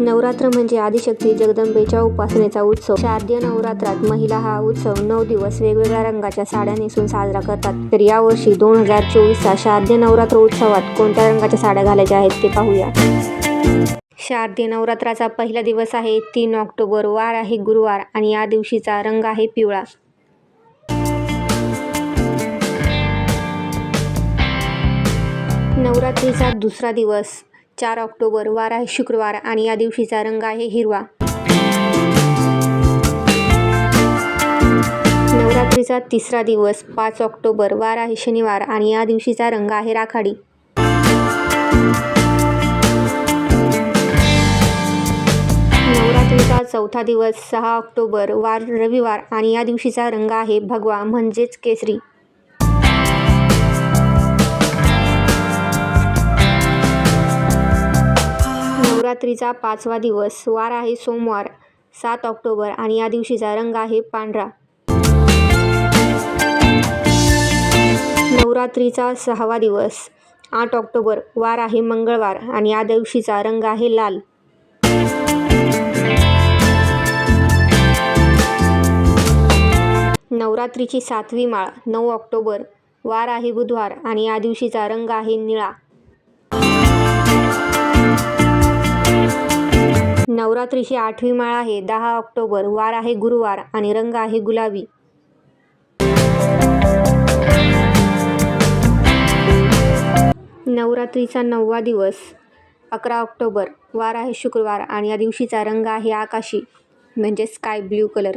नवरात्र म्हणजे आदिशक्ती जगदंबेच्या उपासनेचा उत्सव. शारदीय नवरात्रात महिला हा उत्सव नऊ दिवस वेगवेगळ्या रंगाच्या साड्या नेसून साजरा करतात. तर यावर्षी दोन हजार चोवीसचा शारदीय नवरात्र उत्सवात कोणत्या रंगाच्या साड्या घालायच्या आहेत ते पाहूया. शारदीय नवरात्राचा पहिला दिवस आहे तीन ऑक्टोबर. वार आहे गुरुवार आणि या दिवशीचा रंग आहे पिवळा. नवरात्रीचा दुसरा दिवस. चार ऑक्टोबर वार आहे शुक्रवार आणि या दिवशीचा रंग आहे हिरवा. नवरात्रीचा तिसरा दिवस पाच ऑक्टोबर वार आहे शनिवार आणि या दिवशीचा रंग आहे राखाडी. नवरात्रीचा चौथा दिवस सहा ऑक्टोबर वार रविवार आणि या दिवशीचा रंग आहे भगवा म्हणजेच केसरी. नवरात्रीचा पाचवा दिवस. वार आहे सोमवार सात ऑक्टोबर आणि या दिवशीचा रंग आहे पांढरा. नवरात्रीचा सहावा दिवस आठ ऑक्टोबर. वार आहे मंगळवार आणि या दिवशीचा रंग आहे लाल. नवरात्रीची सातवी माळ नऊ ऑक्टोबर. वार आहे बुधवार आणि या दिवशीचा रंग आहे निळा. नवरात्रीची आठवी माळ आहे. दहा ऑक्टोबर वार आहे गुरुवार आणि रंग आहे गुलाबी. नवरात्रीचा नववा दिवस अकरा ऑक्टोबर वार आहे शुक्रवार आणि या दिवशीचा रंग आहे आकाशी म्हणजे स्काय ब्ल्यू कलर